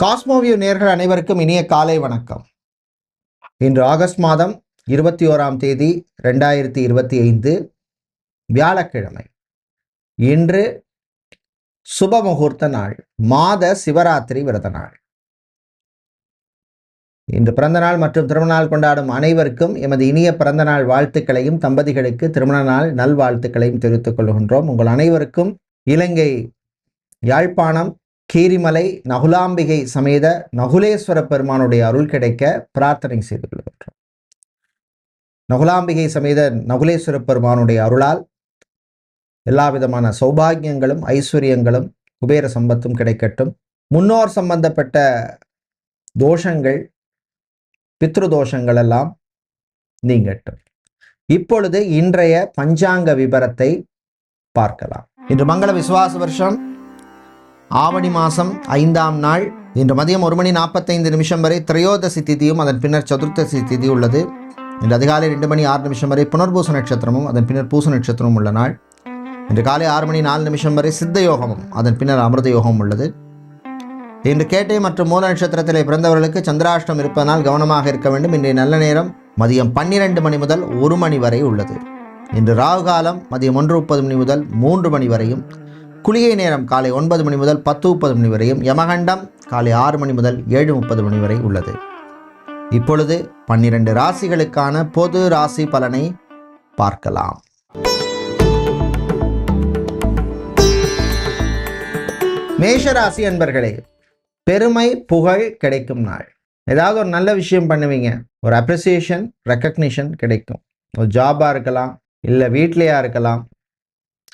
Cosmoview நேர்கள் அனைவருக்கும் இனிய காலை வணக்கம். இன்று ஆகஸ்ட் மாதம் இருபத்தி ஓராம் தேதி ரெண்டாயிரத்தி இருபத்தி ஐந்து வியாழக்கிழமை. இன்று சுப முகூர்த்த நாள் மாத சிவராத்திரி விரத நாள். இன்று பிறந்த நாள் மற்றும் திருமண நாள் கொண்டாடும் அனைவருக்கும் எமது இனிய பிறந்த நாள் வாழ்த்துக்களையும் தம்பதிகளுக்கு திருமண நாள் நல்வாழ்த்துக்களையும் தெரிவித்துக் கொள்கின்றோம். உங்கள் அனைவருக்கும் இலங்கை யாழ்ப்பாணம் கீரிமலை நகுலாம்பிகை சமேத நகுலேஸ்வர பெருமானுடைய அருள் கிடைக்க பிரார்த்தனை செய்து கொள்கின்றோம். நகுலாம்பிகை சமேத நகுலேஸ்வர பெருமானுடைய அருளால் எல்லா விதமான சௌபாகியங்களும் ஐஸ்வர்யங்களும் குபேர சம்பத்தும் கிடைக்கட்டும். முன்னோர் சம்பந்தப்பட்ட தோஷங்கள் பித்ரு தோஷங்கள் எல்லாம் நீங்கட்டும். இப்பொழுது இன்றைய பஞ்சாங்க விபரத்தை பார்க்கலாம். இன்று மங்கள விசுவாச வருஷம். ஆவணி மாதம் ஐந்தாம் நாள். இன்று மதியம் ஒரு மணி நாற்பத்தைந்து நிமிஷம் வரை திரையோதசி திதியும் அதன் பின்னர் சதுர்த்தசி திதி உள்ளது. இன்று அதிகாலை ரெண்டு மணி ஆறு நிமிஷம் வரை புனர்பூச நட்சத்திரமும் அதன் பின்னர் பூச நட்சத்திரமும் உள்ள நாள். இன்று காலை ஆறு மணி நாலு நிமிஷம் வரை சித்த யோகமும் அதன் பின்னர் அமிர்த யோகமும் உள்ளது. இன்று கேட்டை மற்றும் மூல நட்சத்திரத்தில் பிறந்தவர்களுக்கு சந்திராஷ்டம் இருப்பதனால் கவனமாக இருக்க வேண்டும். இன்றைய நல்ல நேரம் மதியம் பன்னிரண்டு மணி முதல் ஒரு மணி வரை உள்ளது. இன்று ராகு காலம் மதியம் ஒன்று முப்பது மணி முதல் மூன்று மணி வரையும் குளிகை நேரம் காலை ஒன்பது மணி முதல் பத்து முப்பது மணி வரையும் யமகண்டம் காலை ஆறு மணி முதல் ஏழு முப்பது மணி வரை உள்ளது. இப்பொழுது பன்னிரண்டு ராசிகளுக்கான பொது ராசி பலனை பார்க்கலாம். மேஷராசி அன்பர்களே பெருமை புகழ் கிடைக்கும் நாள். ஏதாவது ஒரு நல்ல விஷயம் பண்ணுவீங்க. ஒரு அப்ரிசியேஷன் ரெக்கக்னிஷன் கிடைக்கும். ஒரு ஜாபாக இருக்கலாம் இல்லை வீட்லேயா இருக்கலாம்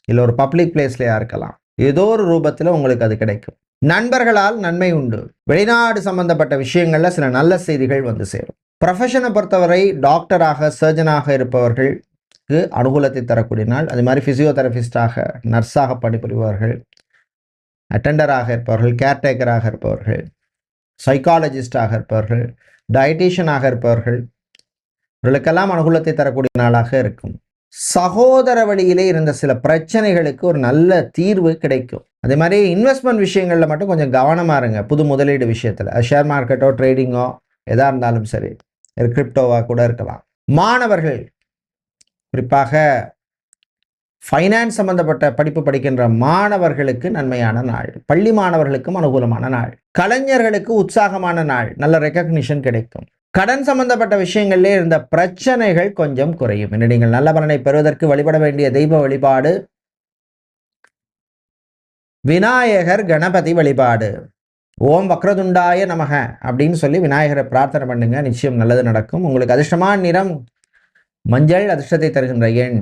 இல்லை ஒரு பப்ளிக் பிளேஸ்லையா இருக்கலாம். ஏதோ ஒரு ரூபத்தில் உங்களுக்கு அது கிடைக்கும். நண்பர்களால் நன்மை உண்டு. வெளிநாடு சம்பந்தப்பட்ட விஷயங்களில் சில நல்ல செய்திகள் வந்து சேரும். ப்ரொஃபஷனை பொறுத்தவரை டாக்டராக சர்ஜனாக இருப்பவர்களுக்கு அனுகூலத்தை தரக்கூடிய நாள். அது மாதிரி ஃபிசியோதெரபிஸ்டாக நர்ஸாக பணிபுரிபவர்கள் அட்டெண்டராக இருப்பவர்கள் கேர்டேக்கராக இருப்பவர்கள் சைக்காலஜிஸ்டாக இருப்பவர்கள் டயட்டீஷியனாக இருப்பவர்கள் இவர்களுக்கெல்லாம் அனுகூலத்தை தரக்கூடிய நாளாக இருக்கும். சகோதர வழியிலே இருந்த சில பிரச்சனைகளுக்கு ஒரு நல்ல தீர்வு கிடைக்கும். அதே மாதிரி இன்வெஸ்ட்மெண்ட் விஷயங்களில் மட்டும் கொஞ்சம் கவனமாக இருங்க. புது முதலீடு விஷயத்தில். ஷேர் மார்க்கெட்டோ ட்ரேடிங்கோ எதாக இருந்தாலும் சரி. கிரிப்டோவாக கூட இருக்கலாம். மாணவர்கள் குறிப்பாக ஃபைனான்ஸ் சம்பந்தப்பட்ட படிப்பு படிக்கின்ற மாணவர்களுக்கு நன்மையான நாள். பள்ளி மாணவர்களுக்கும் அனுகூலமான நாள். கலைஞர்களுக்கு உற்சாகமான நாள். நல்ல ரெக்கக்னிஷன் கிடைக்கும். கடன் சம்பந்தப்பட்ட விஷயங்களிலே இருந்த பிரச்சனைகள் கொஞ்சம் குறையும். இன்று நீங்கள் நல்ல பலனை பெறுவதற்கு வழிபட வேண்டிய தெய்வ வழிபாடு விநாயகர் கணபதி வழிபாடு. ஓம் வக்ரதுண்டாய நமக அப்படின்னு சொல்லி விநாயகரை பிரார்த்தனை பண்ணுங்க. நிச்சயம் நல்லது நடக்கும். உங்களுக்கு அதிர்ஷ்டமான நிறம் மஞ்சள் அதிர்ஷ்டத்தை தருகின்ற எண்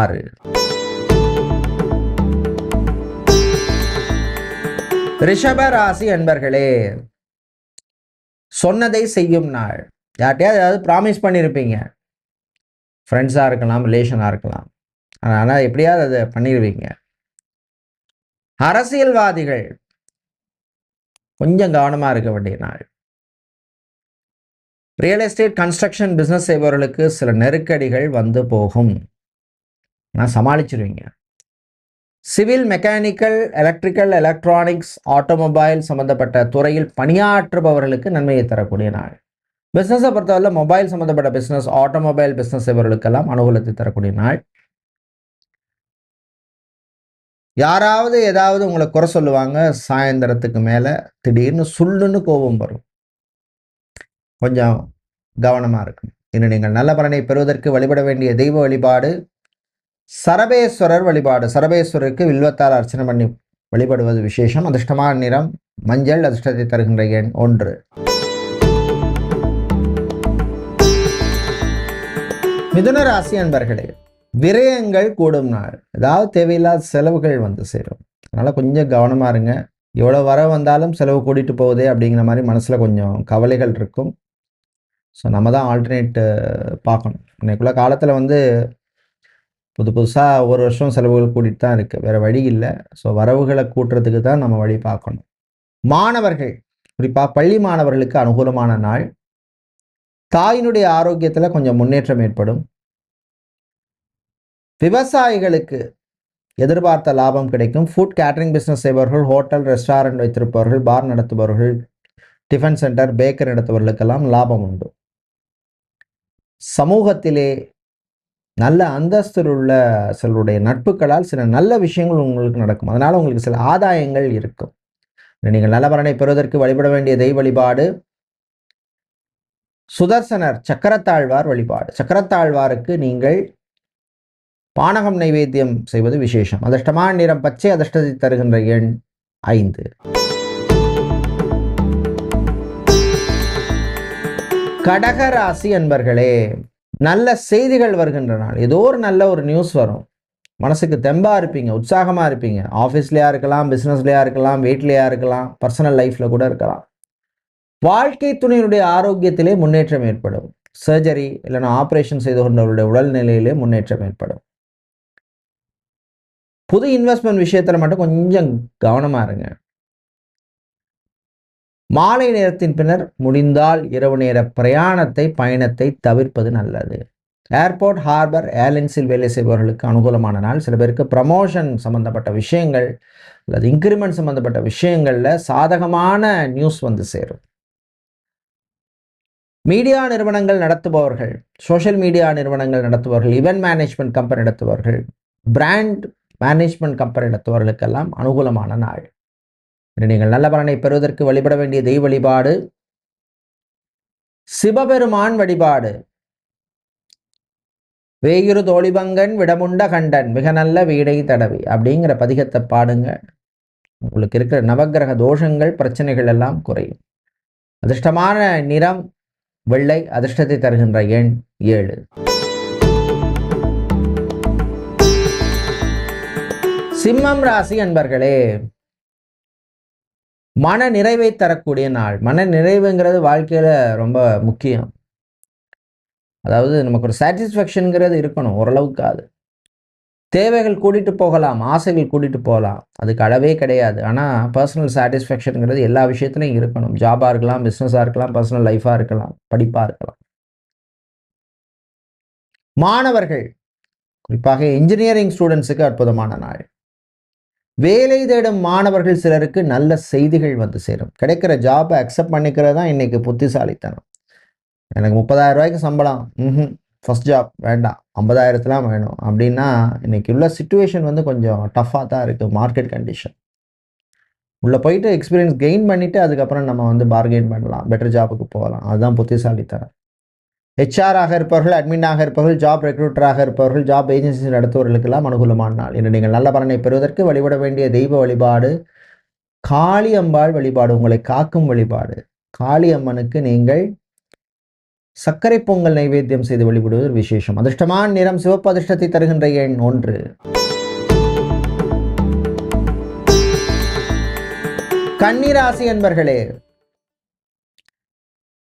ஆறு. ரிஷப ராசி அன்பர்களே சொன்னதை செய்யும் நாள். யார்கிட்டயாவது ஏதாவது ப்ராமிஸ் பண்ணியிருப்பீங்க ஃப்ரெண்ட்ஸாக இருக்கலாம் ரிலேஷனாக இருக்கலாம். ஆனால் எப்படியாவது அதை பண்ணிடுவீங்க அரசியல்வாதிகள் கொஞ்சம் கவனமாக இருக்க வேண்டிய நாள். ரியல் எஸ்டேட் கன்ஸ்ட்ரக்ஷன் பிஸ்னஸ் செய்பவர்களுக்கு சில நெருக்கடிகள் வந்து போகும். ஆனால் சமாளிச்சிருவீங்க. Civil mechanical electrical electronics automobile சம்மந்தப்பட்ட துறையில் பணியாற்றுபவர்களுக்கு நன்மையை தரக்கூடிய நாள். பிஸ்னஸை பொறுத்தவரை மொபைல் சம்மந்தப்பட்ட பிஸ்னஸ் ஆட்டோமொபைல் பிஸ்னஸ் இவர்களுக்கெல்லாம் அனுகூலத்தை தரக்கூடிய நாள். யாராவது ஏதாவது உங்களை குறை சொல்லுவாங்க சாயந்தரத்துக்கு மேலே திடீர்னு சுள்ளுன்னு கோபம் வரும். கொஞ்சம் கவனமாக இருக்கும் இன்னும் நீங்கள் நல்ல பலனை பெறுவதற்கு வழிபட வேண்டிய தெய்வ வழிபாடு சரபேஸ்வரர் வழிபாடு. சரபேஸ்வரருக்கு வில்வத்தால் அர்ச்சனை பண்ணி வழிபடுவது விசேஷம். அதிர்ஷ்டமான நிறம் மஞ்சள் அதிர்ஷ்டத்தை தருகின்ற எண் ஒன்று. மிதுன ராசி அன்பர்களே விரயங்கள் கூடும் நாள். ஏதாவது தேவையில்லாத செலவுகள் வந்து சேரும். அதனால் கொஞ்சம் கவனமாக இருங்க. எவ்வளோ வர வந்தாலும் செலவு கூட்டிகிட்டு போகுதே அப்படிங்கிற மாதிரி மனசில் கொஞ்சம் கவலைகள் இருக்கும். ஸோ நம்ம தான் ஆல்டர்னேட் பார்க்கணும். இன்னைக்குள்ள காலத்தில் வந்து புது புதுசாக ஒரு வருஷம் செலவுகள் கூட்டிகிட்டு தான் இருக்குது வேறு வழி இல்லை. ஸோ வரவுகளை கூட்டுறதுக்கு தான் நம்ம வழி பார்க்கணும். மாணவர்கள் குறிப்பாக பள்ளி மாணவர்களுக்கு அனுகூலமான நாள். தாயினுடைய ஆரோக்கியத்தில் கொஞ்சம் முன்னேற்றம் ஏற்படும். விவசாயிகளுக்கு எதிர்பார்த்த லாபம் கிடைக்கும். ஃபுட் கேட்டரிங் பிஸ்னஸ் செய்பவர்கள் ஹோட்டல் ரெஸ்டாரண்ட் வைத்திருப்பவர்கள் பார் நடத்துபவர்கள் டிஃபன் சென்டர் பேக்கர் நடத்துவர்களுக்கெல்லாம் லாபம் உண்டு. சமூகத்திலே நல்ல அந்தஸ்தில் உள்ள சிலருடைய நட்புகளால் சில நல்ல விஷயங்கள் உங்களுக்கு நடக்கும். அதனால் உங்களுக்கு சில ஆதாயங்கள் இருக்கும். நீங்கள் நல்லவரனை பெறுவதற்கு வழிபட வேண்டிய தெய்வ வழிபாடு சுதர்சனர் சக்கரத்தாழ்வார் வழிபாடு. சக்கரத்தாழ்வாருக்கு நீங்கள் பானகம் நைவேத்தியம் செய்வது விசேஷம். அதிர்ஷ்டமான நிறம் பச்சை அதிர்ஷ்டத்தை தருகின்ற எண் ஐந்து. கடகராசி அன்பர்களே நல்ல செய்திகள் வருகின்ற நாள். ஏதோ ஒரு நல்ல ஒரு நியூஸ் வரும். மனசுக்கு தெம்பாக இருப்பீங்க உற்சாகமாக இருப்பீங்க. ஆஃபீஸ்லையாக இருக்கலாம் பிஸ்னஸ்லையாக இருக்கலாம் வீட்லயா இருக்கலாம் பர்சனல் லைஃப்பில் கூட இருக்கலாம். வாழ்க்கை துணையினுடைய ஆரோக்கியத்திலே முன்னேற்றம் ஏற்படும். சர்ஜரி இல்லைன்னா ஆப்ரேஷன் செய்து கொண்டவருடைய உடல்நிலையிலே முன்னேற்றம் ஏற்படும். புது இன்வெஸ்ட்மெண்ட் விஷயத்தில் மட்டும் கொஞ்சம் கவனமாக இருங்க. மாலை நேரத்தின் பின்னர் முடிந்தால் இரவு நேர பிரயாணத்தை பயணத்தை தவிர்ப்பது நல்லது. ஏர்போர்ட் ஹார்பர் ஏர்லைன்ஸில் வேலை செய்பவர்களுக்கு அனுகூலமான நாள். சில பேருக்கு ப்ரமோஷன் சம்பந்தப்பட்ட விஷயங்கள் அல்லது இன்க்ரிமெண்ட் சம்பந்தப்பட்ட விஷயங்களில் சாதகமான நியூஸ் வந்து சேரும். மீடியா நிறுவனங்கள் நடத்துபவர்கள் சோஷியல் மீடியா நிறுவனங்கள் நடத்துபவர்கள் இவெண்ட் மேனேஜ்மெண்ட் கம்பெனி நடத்துபவர்கள் பிராண்ட் மேனேஜ்மெண்ட் கம்பெனி நடத்துபவர்களுக்கெல்லாம் அனுகூலமான நாள். இன்று நீங்கள் நல்ல பலனை பெறுவதற்கு வழிபட வேண்டிய தெய்வ வழிபாடு. சிவபெருமான் வழிபாடு. வேயுரு தோழிபங்கன் விடமுண்ட கண்டன் மிக நல்ல வீடை தடவி அப்படிங்கிற பதிகத்தை பாடுங்க. உங்களுக்கு இருக்கிற நவக்கிரக தோஷங்கள் பிரச்சனைகள் எல்லாம் குறையும். அதிர்ஷ்டமான நிறம் வெள்ளை அதிர்ஷ்டத்தை தருகின்ற எண் ஏழு. சிம்மம் ராசி அன்பர்களே மன நிறைவை தரக்கூடிய நாள். மன நிறைவுங்கிறது வாழ்க்கையில் ரொம்ப முக்கியம். அதாவது நமக்கு ஒரு சாட்டிஸ்ஃபேக்ஷனுங்கிறது இருக்கணும் ஓரளவுக்கு அது. தேவைகள் கூட்டிகிட்டு போகலாம் ஆசைகள் கூட்டிகிட்டு போகலாம். அதுக்கு அளவே கிடையாது. ஆனால் பர்சனல் சாட்டிஸ்ஃபேக்ஷனுங்கிறது எல்லா விஷயத்துலையும் இருக்கணும். ஜாபாக இருக்கலாம் பிஸ்னஸாக இருக்கலாம் பர்சனல் லைஃபாக இருக்கலாம் படிப்பாக இருக்கலாம். மாணவர்கள் குறிப்பாக இன்ஜினியரிங் ஸ்டூடெண்ட்ஸுக்கு அற்புதமான நாள். வேலை தேடும் மாணவர்கள் சிலருக்கு நல்ல செய்திகள் வந்து சேரும். கிடைக்கிற ஜாபை அக்செப்ட் பண்ணிக்கிறது தான் இன்னைக்கு புத்திசாலித்தனம். எனக்கு முப்பதாயிரம் ரூபாய்க்கு சம்பளம். ம் ஃபஸ்ட் ஜாப் வேண்டாம். ஐம்பதாயிரத்துலாம் வேணும். அப்படின்னா இன்னைக்கு உள்ள சுச்சுவேஷன் வந்து கொஞ்சம் டஃப்பாக தான் இருக்குது மார்க்கெட் கண்டிஷன் உள்ளே போயிட்டு எக்ஸ்பீரியன்ஸ் கெயின் பண்ணிவிட்டு அதுக்கப்புறம் நம்ம வந்து பார்கெயின் பண்ணலாம். பெட்டர் ஜாபுக்கு போகலாம். அதுதான் புத்திசாலித்தனம். ஹெச்ஆராக இருப்பவர்கள் அட்மினாக இருப்பவர்கள் ஜாப் ரெக்ரூட்டராக இருப்பவர்கள் ஜாப் ஏஜென்சி நடத்துவர்களுக்கெல்லாம் அனுகூலமான நாள். இன்று நீங்கள் நல்ல பலனை பெறுவதற்கு வழிபட வேண்டிய தெய்வ வழிபாடு காளி அம்பாள் வழிபாடு உங்களை காக்கும் வழிபாடு. காளியம்மனுக்கு நீங்கள் சர்க்கரை பொங்கல் நைவேத்தியம் செய்து வழிபடுவது ஒரு விசேஷம். அதிர்ஷ்டமான நிறம் சிவப்பு அதிர்ஷ்டத்தை தருகின்ற எண் ஒன்று. கன்னிராசி என்பர்களே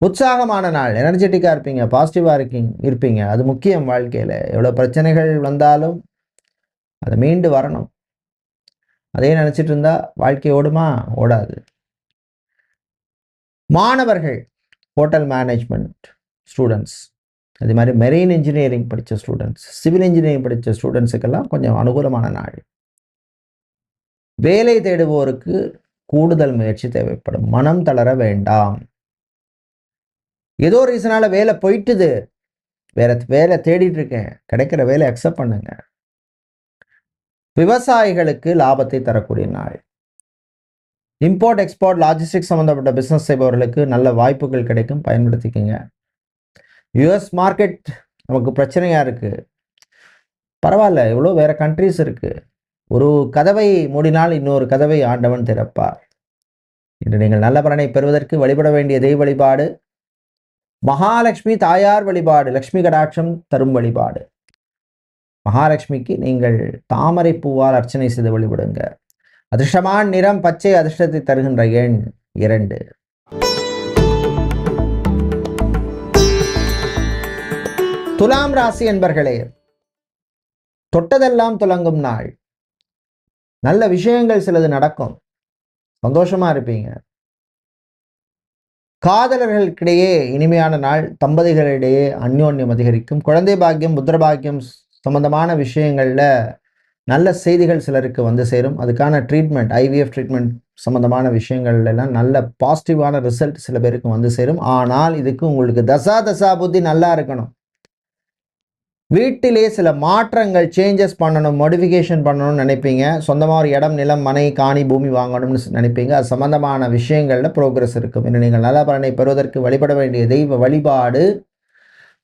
உற்சாகமான நாள். எனர்ஜெட்டிக்காக இருப்பீங்க பாசிட்டிவாக இருக்கீங்க இருப்பீங்க. அது முக்கியம் வாழ்க்கையில். எவ்வளோ பிரச்சனைகள் வந்தாலும் அதை மீண்டு வரணும். அதே நினச்சிட்டு இருந்தா வாழ்க்கை ஓடுமா? ஓடாது. மாணவர்கள் ஹோட்டல் மேனேஜ்மெண்ட் ஸ்டூடெண்ட்ஸ் அதே மாதிரி மெரெயின் இன்ஜினியரிங் படித்த ஸ்டூடெண்ட்ஸ் சிவில் இன்ஜினியரிங் படித்த ஸ்டூடெண்ட்ஸுக்கெல்லாம் கொஞ்சம் அனுகூலமான நாள். வேலை தேடுவோருக்கு கூடுதல் முயற்சி தேவைப்படும். மனம் தளர வேண்டாம். ஏதோ ரீசனால வேலை போயிட்டுது. வேற வேலை தேடிட்டு இருக்கேன். கிடைக்கிற வேலை அக்செப்ட் பண்ணுங்க. விவசாயிகளுக்கு லாபத்தை தரக்கூடிய நாள். இம்போர்ட் எக்ஸ்போர்ட் லாஜிஸ்டிக் சம்மந்தப்பட்ட பிஸ்னஸ் செய்பவர்களுக்கு நல்ல வாய்ப்புகள் கிடைக்கும். பயன்படுத்திக்கோங்க. யுஎஸ் மார்க்கெட் நமக்கு பிரச்சனையாக இருக்குது பரவாயில்ல இவ்வளோ வேறு கண்ட்ரிஸ் இருக்குது ஒரு கதவை மூடினால் இன்னொரு கதவை ஆண்டவன் திறப்பார். இன்று நீங்கள் நல்ல பலனை பெறுவதற்கு வழிபட வேண்டிய தெய்வ வழிபாடு மகாலட்சுமி தாயார் வழிபாடு லக்ஷ்மி கடாட்சம் தரும் வழிபாடு. மகாலட்சுமிக்கு நீங்கள் தாமரை பூவால் அர்ச்சனை செய்து வழிபடுங்க. அதிர்ஷ்டமான நிறம் பச்சை அதிர்ஷ்டத்தை தருகின்ற எண் இரண்டு. துலாம் ராசி என்பர்களே தொட்டதெல்லாம் துலங்கும் நாள். நல்ல விஷயங்கள் சிலது நடக்கும். சந்தோஷமா இருப்பீங்க. காதலர்களுக்கிடையே இனிமையான நாள் தம்பதிகளிடையே அந்யோன்யம் அதிகரிக்கும். குழந்தை பாக்கியம் புத்திர பாக்கியம் சம்பந்தமான விஷயங்களில் நல்ல செய்திகள் சிலருக்கு வந்து சேரும். அதுக்கான ட்ரீட்மெண்ட் ஐவிஎஃப் ட்ரீட்மெண்ட் சம்மந்தமான விஷயங்கள்லாம் நல்ல பாசிட்டிவான ரிசல்ட் சில பேருக்கு வந்து சேரும். ஆனால் இதுக்கு உங்களுக்கு தசா தசா புத்தி நல்லா இருக்கணும். வீட்டிலே சில மாற்றங்கள் சேஞ்சஸ் பண்ணணும் மோடிஃபிகேஷன் பண்ணணும்னு நினைப்பீங்க. சொந்தமாக ஒரு இடம் நிலம் மனை காணி பூமி வாங்கணும்னு நினைப்பீங்க. அது சம்மந்தமான விஷயங்களில் ப்ரோக்ரஸ் இருக்கும். இன்று நீங்கள் நல்ல பலனை பெறுவதற்கு வழிபட வேண்டிய தெய்வ வழிபாடு.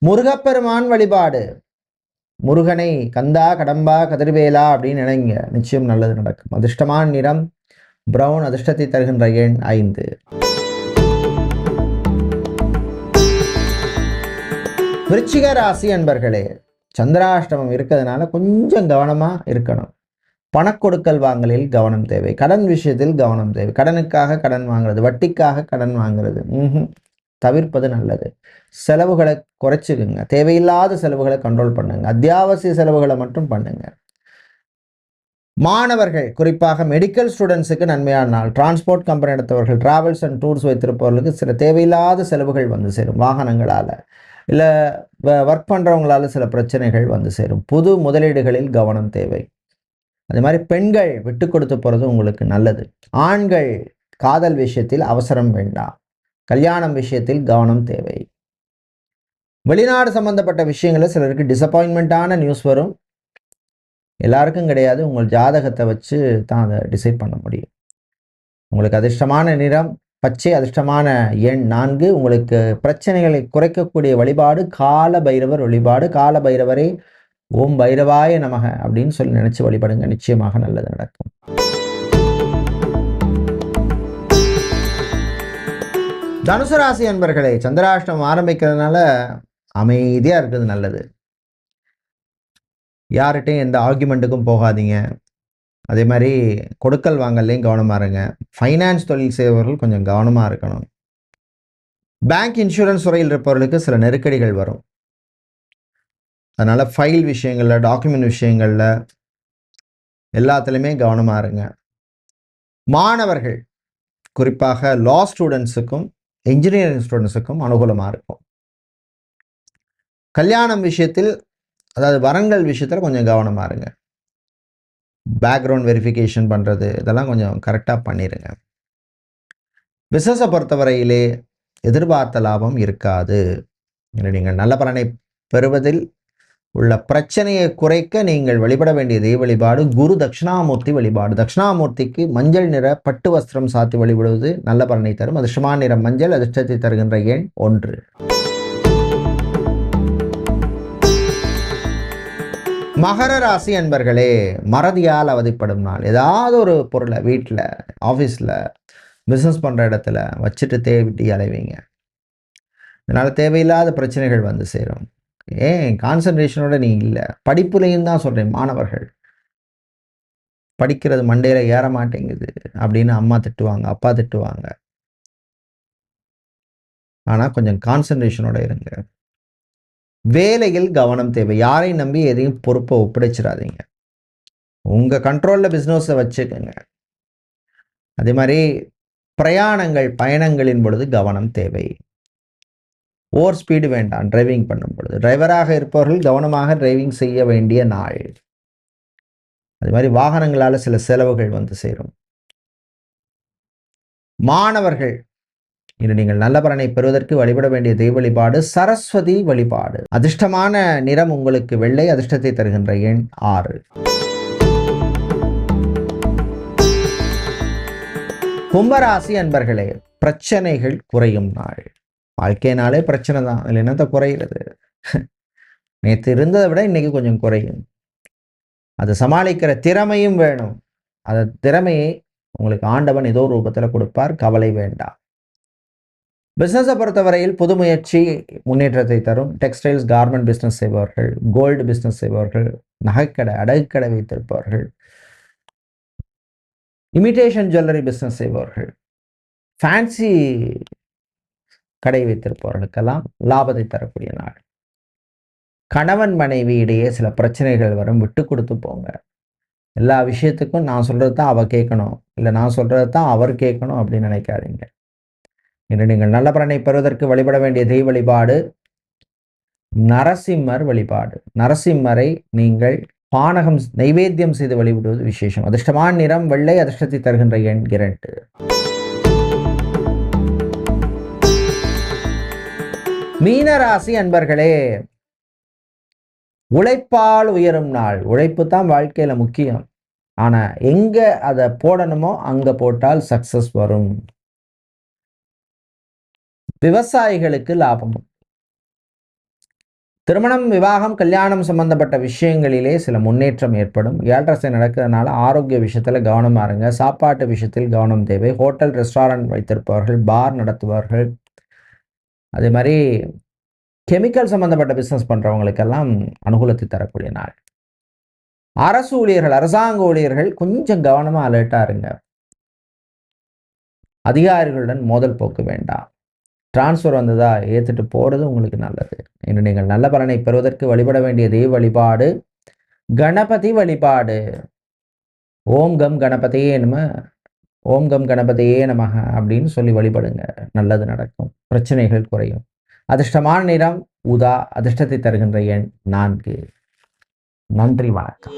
முருகப்பெருமான் வழிபாடு. முருகனை கந்தா கடம்பா கதிர்வேலா அப்படின்னு நினைங்க. நிச்சயம் நல்லது நடக்கும். அதிர்ஷ்டமான நிறம் பிரவுன் அதிர்ஷ்டத்தை தருகின்ற எண் ஐந்து. விருச்சிக ராசி அன்பர்களே சந்திராஷ்டமம் இருக்கிறதுனால கொஞ்சம் கவனமாக இருக்கணும். பணக்கொடுக்கல் வாங்கலில் கவனம் தேவை. கடன் விஷயத்தில் கவனம் தேவை. கடனுக்காக கடன் வாங்குறது வட்டிக்காக கடன் வாங்குறது. தவிர்ப்பது நல்லது. செலவுகளை குறைச்சிக்குங்க. தேவையில்லாத செலவுகளை கண்ட்ரோல் பண்ணுங்க. அத்தியாவசிய செலவுகளை மட்டும் பண்ணுங்க. மாணவர்கள் குறிப்பாக மெடிக்கல் ஸ்டூடெண்ட்ஸுக்கு நன்மையான நாள். டிரான்ஸ்போர்ட் கம்பெனி எடுத்தவர்கள் டிராவல்ஸ் அண்ட் டூர்ஸ் வைத்திருப்பவர்களுக்கு சில தேவையில்லாத செலவுகள் வந்து சேரும். வாகனங்களால். இல்லை ஒர்க் பண்ணுறவங்களால சில பிரச்சனைகள் வந்து சேரும். புது முதலீடுகளில் கவனம் தேவை. அதே மாதிரி பெண்கள் விட்டு கொடுத்து போகிறது உங்களுக்கு நல்லது. ஆண்கள் காதல் விஷயத்தில் அவசரம் வேண்டாம் கல்யாணம் விஷயத்தில் கவனம் தேவை. வெளிநாடு சம்பந்தப்பட்ட விஷயங்களில் சிலருக்கு டிசப்பாயின்மெண்ட்டான நியூஸ் வரும். எல்லாருக்கும் கிடையாது. உங்கள் ஜாதகத்தை வச்சு தான் அதை டிசைட் பண்ண முடியும். உங்களுக்கு அதிர்ஷ்டமான நிறம் பச்சை அதிர்ஷ்டமான எண் நான்கு. உங்களுக்கு பிரச்சனைகளை குறைக்கக்கூடிய வழிபாடு கால பைரவர் வழிபாடு. கால பைரவரே ஓம் பைரவாய நமக அப்படின்னு சொல்லி நினைச்சு வழிபடுங்க. நிச்சயமாக நல்லது நடக்கும். தனுசு ராசி அன்பர்களே சந்திராஷ்டம் ஆரம்பிக்கிறதுனால அமைதியாக இருக்கிறது நல்லது. யார்கிட்டையும் எந்த ஆர்குமெண்ட்டுக்கும் போகாதீங்க. அதே மாதிரி கொடுக்கல் வாங்கல்லையும் கவனமாக இருங்க. ஃபைனான்ஸ் தொழில் செய்பவர்கள் கொஞ்சம் கவனமாக இருக்கணும். பேங்க் இன்சூரன்ஸ் துறையில் இருப்பவர்களுக்கு சில நெருக்கடிகள் வரும். அதனால் ஃபைல் விஷயங்களில் டாக்குமெண்ட் விஷயங்களில் எல்லாத்துலேயுமே கவனமாக இருங்க. மாணவர்கள் குறிப்பாக லா ஸ்டூடெண்ட்ஸுக்கும் இன்ஜினியரிங் ஸ்டூடெண்ட்ஸுக்கும் அனுகூலமாக இருக்கும். கல்யாணம் விஷயத்தில் அதாவது வரங்கள் விஷயத்தில் கொஞ்சம் கவனமாக இருங்க. பேக்ரவுண்ட் வெரிஃபிகேஷன் பண்ணுறது இதெல்லாம் கொஞ்சம் கரெக்டாக பண்ணிடுங்க பிஸ்னஸை பொறுத்தவரையிலே எதிர்பார்த்த லாபம் இருக்காது. நீங்கள் நல்ல பலனை பெறுவதில் உள்ள பிரச்சனையை குறைக்க நீங்கள் வழிபட வேண்டிய தெய்வ வழிபாடு குரு தட்சிணாமூர்த்தி வழிபாடு. தட்சிணாமூர்த்திக்கு மஞ்சள் நிற பட்டு வஸ்திரம் சாத்தி வழிபடுவது நல்ல பலனை தரும். அதிர்ஷ்டமான நிறம் மஞ்சள் அதிர்ஷ்டத்தை தருகின்ற எண் ஒன்று. மகர ராசி அன்பர்களே மறதியால் அவதிப்படும் நாள். ஏதாவது ஒரு பொருளை வீட்டில் ஆஃபீஸில் பிஸ்னஸ் பண்ணுற இடத்துல வச்சுட்டு தேவிட்டி அலைவீங்க இதனால் தேவையில்லாத பிரச்சனைகள் வந்து சேரும். ஏன்? கான்சன்ட்ரேஷனோட நீ இல்லை. படிப்புலையும் தான் சொல்கிறேன் மாணவர்கள். படிக்கிறது மண்டையில் ஏற மாட்டேங்குது அப்படின்னு அம்மா திட்டுவாங்க அப்பா திட்டுவாங்க. ஆனால் கொஞ்சம் கான்சன்ட்ரேஷனோட இருங்க. வேலையில் கவனம் தேவை. யாரையும் நம்பி எதையும் பொறுப்பை ஒப்படைச்சிடாதீங்க. உங்கள் கண்ட்ரோலில் பிஸ்னஸை வச்சுக்கோங்க. அதே மாதிரி பிரயாணங்கள் பயணங்களின் பொழுது கவனம் தேவை. ஓவர் ஸ்பீடு வேண்டாம். டிரைவிங் பண்ணும் பொழுது. டிரைவராக இருப்பவர்கள் கவனமாக டிரைவிங் செய்ய வேண்டிய நாள். அது மாதிரி வாகனங்களால் சில செலவுகள் வந்து சேரும். மாணவர்கள் இன்று நீங்கள் நல்ல பலனை பெறுவதற்கு வழிபட வேண்டிய தெய்வ வழிபாடு சரஸ்வதி வழிபாடு. அதிர்ஷ்டமான நிறம் உங்களுக்கு வெள்ளை அதிர்ஷ்டத்தை தருகின்ற எண் ஆறு. கும்பராசி அன்பர்களே பிரச்சனைகள் குறையும் நாள். வாழ்க்கையினாலே பிரச்சனை தான். அதில் என்னத்த குறையிறது? நேற்று இருந்ததை விட இன்னைக்கு கொஞ்சம் குறையும். அதை சமாளிக்கிற திறமையும் வேணும். அந்த திறமையை உங்களுக்கு ஆண்டவன் ஏதோ ரூபத்தில் கொடுப்பார். கவலை வேண்டாம். பிஸ்னஸை பொறுத்தவரையில் புது முயற்சி முன்னேற்றத்தை தரும். டெக்ஸ்டைல்ஸ் கார்மெண்ட் பிஸ்னஸ் செய்பவர்கள் கோல்டு பிஸ்னஸ் செய்பவர்கள் நகைக்கடை அடகுக்கடை வைத்திருப்பவர்கள் இமிட்டேஷன் ஜுவல்லரி பிஸ்னஸ் செய்பவர்கள் ஃபேன்சி கடை வைத்திருப்பவர்களுக்கெல்லாம் லாபத்தை தரக்கூடிய நாள். கணவன் மனைவி இடையே சில பிரச்சனைகள் வரும். விட்டு கொடுத்து போங்க. எல்லா விஷயத்துக்கும் நான் சொல்கிறது தான் அவள் கேட்கணும். இல்லை நான் சொல்கிறது தான் அவர் கேட்கணும் அப்படின்னு நினைக்காதீங்க. இன்று நீங்கள் நல்ல பலனை பெறுவதற்கு வழிபட வேண்டிய தெய்வ வழிபாடு நரசிம்மர் வழிபாடு. நரசிம்மரை நீங்கள் பானகம் நைவேத்தியம் செய்து வழிபடுவது விசேஷம். அதிர்ஷ்டமான நிறம் வெள்ளை அதிர்ஷ்டத்தை தருகின்ற எண் இரண்டு. மீனராசி அன்பர்களே உழைப்பால் உயரும் நாள். உழைப்பு தான் வாழ்க்கையில முக்கியம். ஆனா எங்க அதை போடணுமோ அங்க போட்டால் சக்சஸ் வரும். விவசாயிகளுக்கு லாபம். திருமணம் விவாகம் கல்யாணம் சம்பந்தப்பட்ட விஷயங்களிலே சில முன்னேற்றம் ஏற்படும். ஏழரசை நடக்கிறதுனால ஆரோக்கிய விஷயத்தில் கவனமாக இருங்க. சாப்பாட்டு விஷயத்தில் கவனம் தேவை. ஹோட்டல் ரெஸ்டாரண்ட் வைத்திருப்பவர்கள் பார் நடத்துபவர்கள். அதே மாதிரி கெமிக்கல் சம்பந்தப்பட்ட பிஸ்னஸ் பண்ணுறவங்களுக்கெல்லாம் அனுகூலத்தை தரக்கூடிய நாள். அரசு ஊழியர்கள் அரசாங்க ஊழியர்கள் கொஞ்சம் கவனமாக அலர்ட்டாக இருங்க. அதிகாரிகளுடன் மோதல் போக்கு வேண்டாம். டிரான்ஸ்ஃபர் வந்ததா? ஏற்றுட்டு போகிறது உங்களுக்கு நல்லது. இன்று நீங்கள் நல்ல பலனை பெறுவதற்கு வழிபட வேண்டிய தெய்வ வழிபாடு கணபதி வழிபாடு. ஓம் கம் கணபதியே நம்ம ஓம் கம் கணபதியே நமக அப்படின்னு சொல்லி வழிபடுங்க. நல்லது நடக்கும். பிரச்சனைகள் குறையும். அதிர்ஷ்டமான நிறம் உதா அதிர்ஷ்டத்தை தருகின்ற எண் நான்கு. நன்றி வணக்கம்.